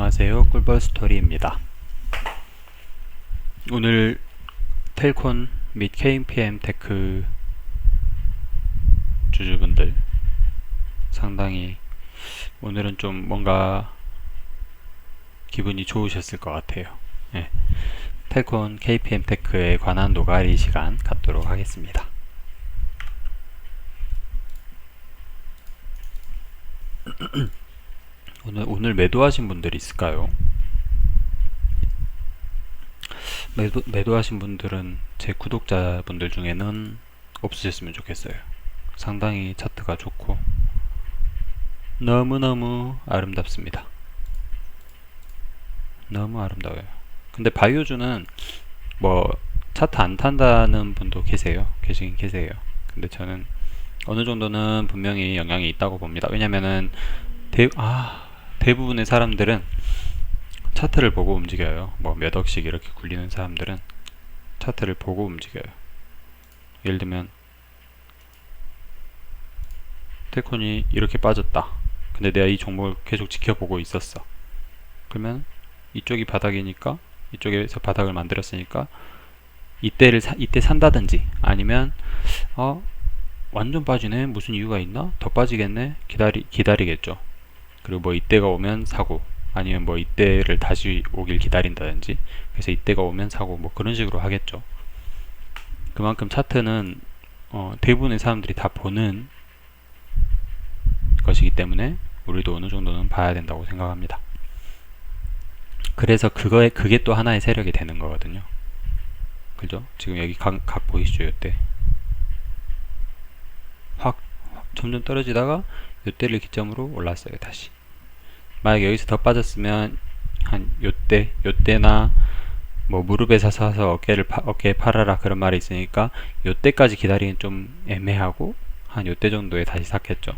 안녕하세요. 꿀벌 스토리입니다. 오늘 텔콘 및 KPM 테크 주주분들 상당히 오늘은 좀 뭔가 기분이 좋으셨을 것 같아요. 예. 텔콘 KPM 테크에 관한 노가리 시간 갖도록 하겠습니다 오늘 오늘 매도하신 분들 있을까요? 매도 매도하신 분들은 제 구독자분들 중에는 없으셨으면 좋겠어요. 상당히 차트가 좋고 너무너무 아름답습니다. 너무 아름다워요. 근데 바이오주는 뭐 차트 안 탄다는 분도 계세요. 계시긴 계세요. 근데 저는 어느 정도는 분명히 영향이 있다고 봅니다. 왜냐면은 대, 아, 대부분의 사람들은 차트를 보고 움직여요. 뭐 몇 억씩 이렇게 굴리는 사람들은 차트를 보고 움직여요. 예를 들면 텔콘이 이렇게 빠졌다. 근데 내가 이 종목을 계속 지켜보고 있었어. 그러면 이쪽이 바닥이니까 이쪽에서 바닥을 만들었으니까 이때를 사, 이때 산다든지 아니면 어 완전 빠지네 무슨 이유가 있나 더 빠지겠네 기다리 기다리겠죠. 그리고 뭐 이때가 오면 사고 아니면 뭐 이때를 다시 오길 기다린다든지 그래서 이때가 오면 사고 뭐 그런 식으로 하겠죠. 그만큼 차트는 어, 대부분의 사람들이 다 보는 것이기 때문에 우리도 어느 정도는 봐야 된다고 생각합니다. 그래서 그거에 그게 또 하나의 세력이 되는 거거든요. 그죠? 지금 여기 각, 각 보이시죠? 이때 확, 확 점점 떨어지다가 요때를 기점으로 올랐어요 다시. 만약 여기서 더 빠졌으면 한 요때 요때나 뭐 무릎에 서서 어깨를 파, 어깨에 팔아라 그런 말이 있으니까 요때까지 기다리는 좀 애매하고 한 요때 정도에 다시 샀겠죠.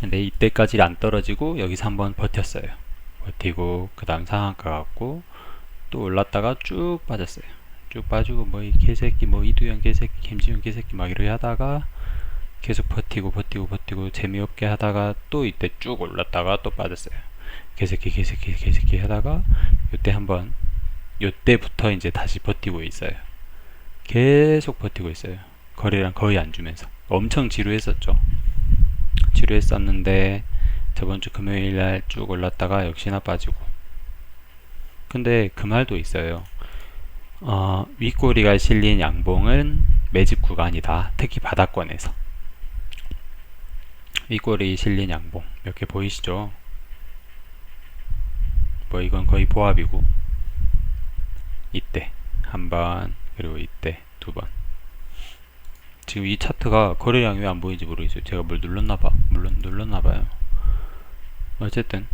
근데 이때까지 안 떨어지고 여기서 한번 버텼어요. 버티고 그 다음 상한가 갔고 또 올랐다가 쭉 빠졌어요. 쭉 빠지고 뭐 이 개새끼 뭐 이두현 개새끼 김지훈 개새끼 막 이렇게 하다가 계속 버티고 버티고 버티고 재미없게 하다가 또 이때 쭉 올랐다가 또 빠졌어요. 개새끼 개새끼 개새끼 하다가 이때 한번 이때부터 이제 다시 버티고 있어요. 계속 버티고 있어요. 거래량 거의 안 주면서 엄청 지루했었죠. 지루했었는데 저번 주 금요일 날 쭉 올랐다가 역시나 빠지고 근데 그 말도 있어요. 어, 윗꼬리가 실린 양봉은 매집 구간이다. 특히 바닥권에서. 윗꼬리 실린 양봉. 몇개 보이시죠? 뭐 이건 거의 보합이고. 이때 한 번 그리고 이때 두 번. 지금 이 차트가 거래량이 왜 안 보이는지 모르겠어요. 제가 뭘 눌렀나봐. 물론 눌렀나봐요. 어쨌든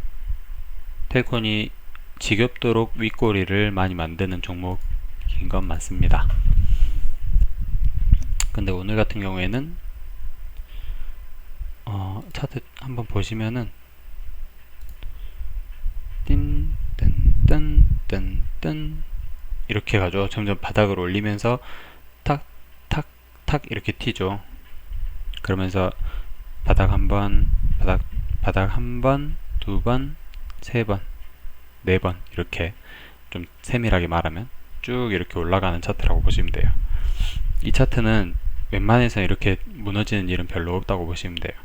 텔콘이 지겹도록 윗꼬리를 많이 만드는 종목인 건 맞습니다. 근데 오늘 같은 경우에는 어, 차트 한번 보시면은 띵뜬뜬뜬뜬 이렇게 가죠. 점점 바닥을 올리면서 탁 탁 탁 이렇게 튀죠. 그러면서 바닥 한 번, 바닥 바닥 한 번, 두 번, 세 번, 네 번 이렇게 좀 세밀하게 말하면 쭉 이렇게 올라가는 차트라고 보시면 돼요. 이 차트는 웬만해서 이렇게 무너지는 일은 별로 없다고 보시면 돼요.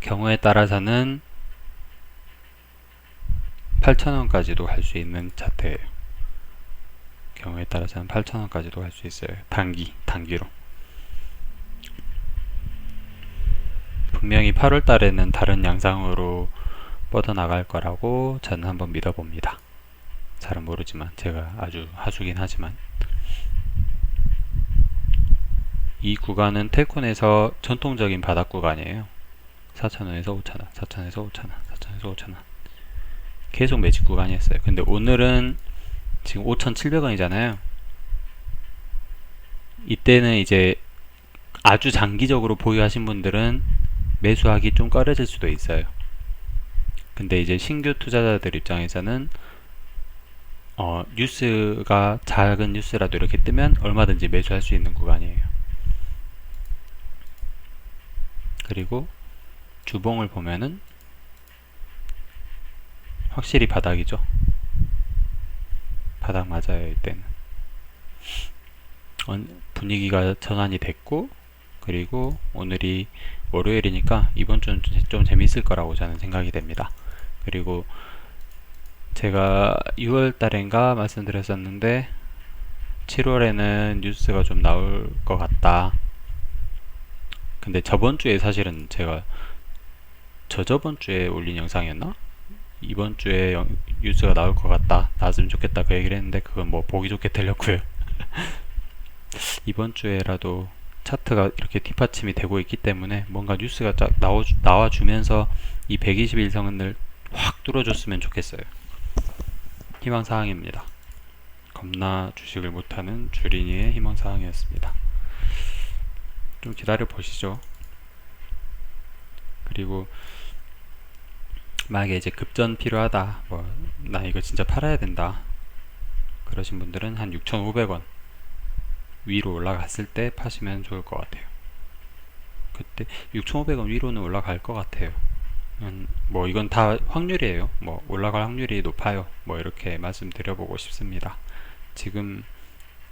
경우에 따라서는 8,000원까지도 갈수 있는 차트예요. 경우에 따라서는 8,000원까지도 갈수 있어요. 단기, 단기로. 분명히 8월 달에는 다른 양상으로 뻗어나갈 거라고 저는 한번 믿어봅니다. 잘은 모르지만 제가 아주 하수긴 하지만 이 구간은 텔콘에서 전통적인 바닥 구간이에요. 4,000원에서 5,000원, 4,000원에서 5,000원, 4,000원에서 5,000원. 계속 매직 구간이었어요. 근데 오늘은 지금 5,700원이잖아요. 이때는 이제 아주 장기적으로 보유하신 분들은 매수하기 좀 꺼려질 수도 있어요. 근데 이제 신규 투자자들 입장에서는 어, 뉴스가 작은 뉴스라도 이렇게 뜨면 얼마든지 매수할 수 있는 구간이에요. 그리고 주봉을 보면은 확실히 바닥이죠. 바닥 맞아요, 이때는. 언- 분위기가 전환이 됐고, 그리고 오늘이 월요일이니까 이번 주는 좀, 좀 재밌을 거라고 저는 생각이 됩니다. 그리고 제가 6월 달인가 말씀드렸었는데, 7월에는 뉴스가 좀 나올 것 같다. 근데 저번 주에 사실은 제가 저저번 주에 올린 영상이었나? 이번 주에 영- 뉴스가 나올 것 같다. 나왔으면 좋겠다. 그 얘기를 했는데 그건 뭐 보기 좋게 들렸고요. 이번 주에라도 차트가 이렇게 뒷받침이 되고 있기 때문에 뭔가 뉴스가 쫙 나오, 나와주면서 이 121선을 확 뚫어줬으면 좋겠어요. 희망사항입니다. 겁나 주식을 못하는 주린이의 희망사항이었습니다. 좀 기다려 보시죠. 그리고 만약에 이제 급전 필요하다, 뭐, 나 이거 진짜 팔아야 된다. 그러신 분들은 한 6,500원 위로 올라갔을 때 파시면 좋을 것 같아요. 그때 6,500원 위로는 올라갈 것 같아요. 음, 뭐 이건 다 확률이에요. 뭐 올라갈 확률이 높아요. 뭐 이렇게 말씀드려보고 싶습니다. 지금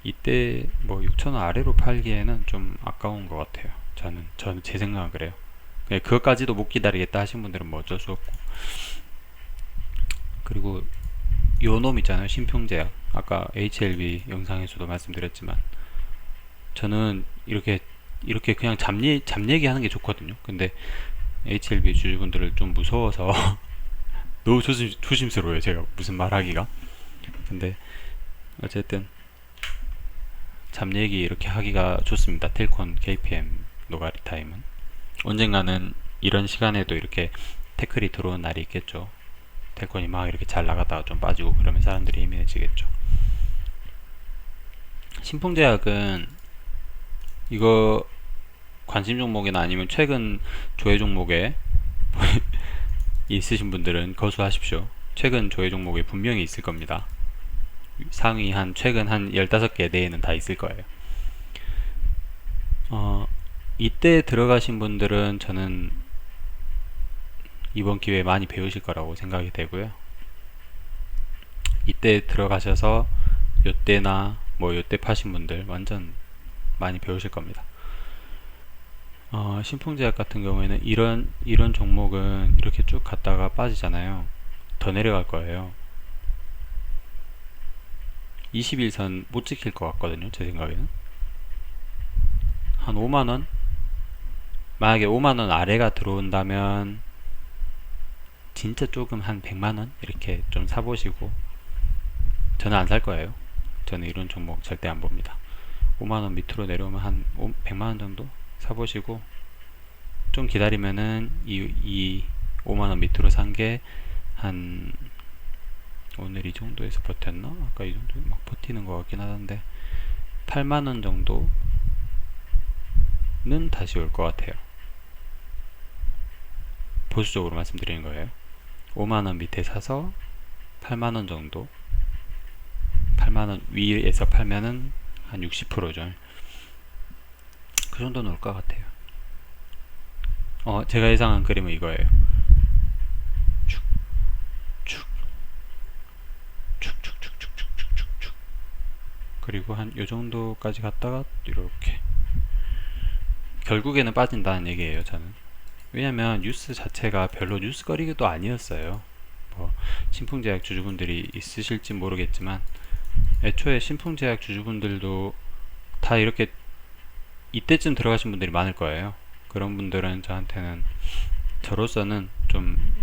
이때 뭐 6,000원 아래로 팔기에는 좀 아까운 것 같아요. 저는 저는 제 생각은 그래요. 네, 그것까지도 못 기다리겠다 하신 분들은 뭐 어쩔 수 없고. 그리고 요 놈 있잖아요 신평제약. 아까 HLB 영상에서도 말씀드렸지만. 저는 이렇게 이렇게 그냥 잡얘, 잡얘기 하는 게 좋거든요. 근데 HLB 주주분들을 좀 무서워서 너무 조심, 조심스러워요 제가 무슨 말하기가. 근데 어쨌든 잡얘기 이렇게 하기가 좋습니다. 텔콘 KPM 노가리 타임은 언젠가는 이런 시간에도 이렇게 태클이 들어온 날이 있겠죠. 텔콘이 막 이렇게 잘 나갔다가 좀 빠지고 그러면 사람들이 예민해지겠죠. 신풍제약은 이거 관심 종목이나 아니면 최근 조회 종목에 있으신 분들은 거수하십시오. 최근 조회 종목에 분명히 있을 겁니다. 상위 한 최근 한 15개 내에는 다 있을 거예요. 어, 이때 들어가신 분들은 저는 이번 기회에 많이 배우실 거라고 생각이 되고요. 이때 들어가셔서 요때나 뭐 요때 파신 분들 완전 많이 배우실 겁니다. 어, 신풍제약 같은 경우에는 이런 이런 종목은 이렇게 쭉 갔다가 빠지잖아요. 더 내려갈 거예요. 21선 못 지킬 것 같거든요. 제 생각에는. 한 5만 원? 만약에 5만원 아래가 들어온다면 진짜 조금 한 100만원 이렇게 좀 사보시고 저는 안 살 거예요 저는 이런 종목 절대 안 봅니다 5만원 밑으로 내려오면 한 100만원 정도 사보시고 좀 기다리면은 이, 이 5만원 밑으로 산 게 한 오늘 이 정도에서 버텼나? 아까 이 정도 막 버티는 것 같긴 하던데 8만원 정도 는 다시 올 것 같아요. 보수적으로 말씀드리는 거예요. 5만원 밑에 사서 8만원 정도 8만원 위에서 팔면은 한 60%죠. 그 정도는 올 것 같아요. 어, 제가 예상한 그림은 이거예요. 그리고 한 요 정도까지 갔다가 이렇게 결국에는 빠진다는 얘기예요, 저는. 왜냐면 뉴스 자체가 별로 뉴스거리도 아니었어요. 뭐 신풍제약 주주분들이 있으실지 모르겠지만 애초에 신풍제약 주주분들도 다 이렇게 이때쯤 들어가신 분들이 많을 거예요. 그런 분들은 저한테는 저로서는 좀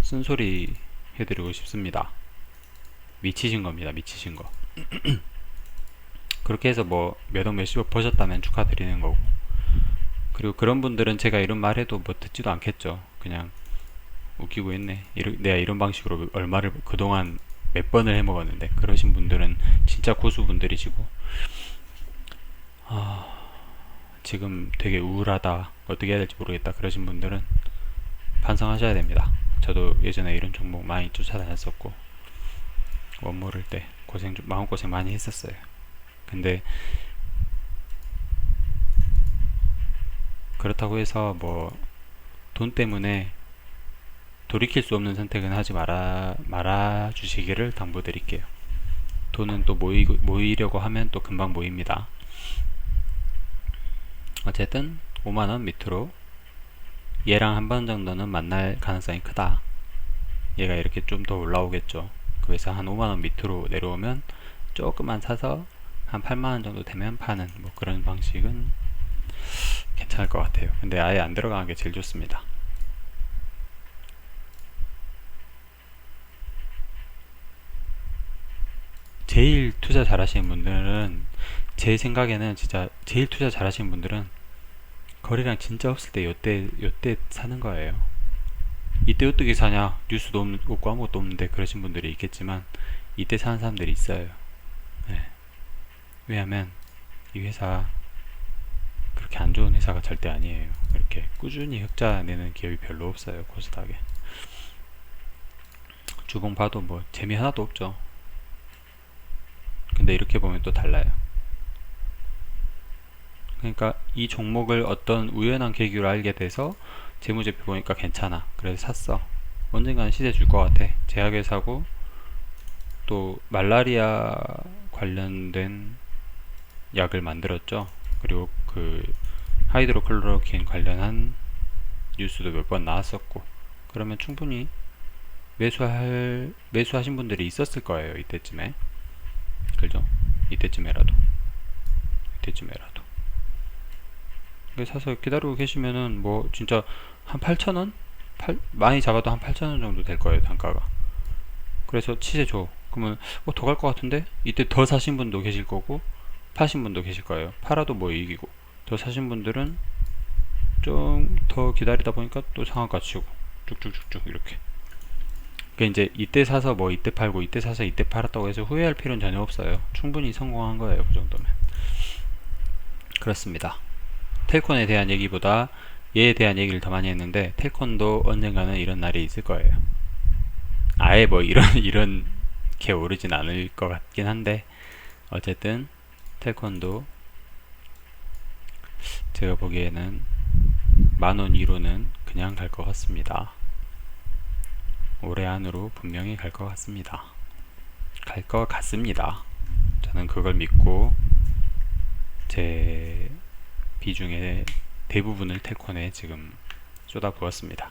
쓴소리 해드리고 싶습니다. 미치신 겁니다. 미치신 거. 그렇게 해서 뭐 몇억 몇십억 버셨다면 축하드리는 거고 그리고 그런 분들은 제가 이런 말 해도 뭐 듣지도 않겠죠. 그냥 웃기고 있네. 이러, 내가 이런 방식으로 얼마를 그동안 몇 번을 해 먹었는데 그러신 분들은 진짜 고수분들이시고 아, 지금 되게 우울하다. 어떻게 해야 될지 모르겠다. 그러신 분들은 반성하셔야 됩니다. 저도 예전에 이런 종목 많이 쫓아다녔었고 원모를 때 고생 좀 마음고생 많이 했었어요. 근데 그렇다고 해서 뭐 돈 때문에 돌이킬 수 없는 선택은 하지 말아 말아 주시기를 당부드릴게요. 돈은 또 모이, 모이려고 하면 또 금방 모입니다. 어쨌든 5만원 밑으로 얘랑 한 번 정도는 만날 가능성이 크다. 얘가 이렇게 좀 더 올라오겠죠. 그래서 한 5만원 밑으로 내려오면 조금만 사서 한 8만원 정도 되면 파는 뭐 그런 방식은 괜찮을 것 같아요. 근데 아예 안 들어가는 게 제일 좋습니다. 제일 투자 잘 하시는 분들은 제 생각에는 진짜 제일 투자 잘 하시는 분들은 거래량 진짜 없을 때 요때 요때 사는 거예요. 이때 어떻게 사냐? 뉴스도 없- 없고 아무것도 없는데 그러신 분들이 있겠지만 이때 사는 사람들이 있어요. 네. 왜냐면 이 회사 그렇게 안 좋은 회사가 절대 아니에요. 이렇게 꾸준히 흑자 내는 기업이 별로 없어요. 코스닥에. 주봉 봐도 뭐 재미 하나도 없죠. 근데 이렇게 보면 또 달라요. 그러니까 이 종목을 어떤 우연한 계기로 알게 돼서 재무제표 보니까 괜찮아. 그래서 샀어. 언젠가는 시세 줄 것 같아. 제약을 사고 또 말라리아 관련된 약을 만들었죠. 그리고 그 하이드로클로로킨 관련한 뉴스도 몇 번 나왔었고 그러면 충분히 매수할 매수하신 분들이 있었을 거예요. 이때쯤에. 그죠? 이때쯤에라도. 이때쯤에라도. 사서 기다리고 계시면은 뭐 진짜 한 8,000원? 8, 많이 잡아도 한 8,000원 정도 될 거예요, 단가가. 그래서 치세 줘. 그러면 어, 더갈 것 같은데? 이때 더 사신 분도 계실 거고 파신 분도 계실 거예요. 팔아도 뭐 이기고. 더 사신 분들은 좀 더 기다리다 보니까 또 상한가 치고 쭉쭉쭉쭉 이렇게. 그러니까 이제 이때 사서 뭐 이때 팔고 이때 사서 이때 팔았다고 해서 후회할 필요는 전혀 없어요. 충분히 성공한 거예요, 그 정도면. 그렇습니다. 텔콘에 대한 얘기보다 얘에 대한 얘기를 더 많이 했는데 텔콘도 언젠가는 이런 날이 있을 거예요. 아예 뭐 이런 이런 게 오르진 않을 것 같긴 한데 어쨌든 텔콘도 제가 보기에는 만원 이로는 그냥 갈 것 같습니다. 올해 안으로 분명히 갈 것 같습니다. 갈 것 같습니다. 저는 그걸 믿고 제 비중의 대부분을 텔콘에 지금 쏟아부었습니다.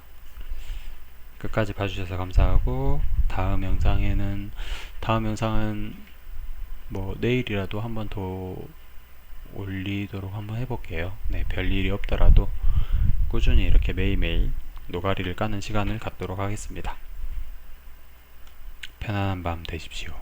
끝까지 봐주셔서 감사하고 다음 영상에는 다음 영상은 뭐 내일이라도 한번 더 올리도록 한번 해볼게요. 네, 별일이 없더라도 꾸준히 이렇게 매일매일 노가리를 까는 시간을 갖도록 하겠습니다. 편안한 밤 되십시오.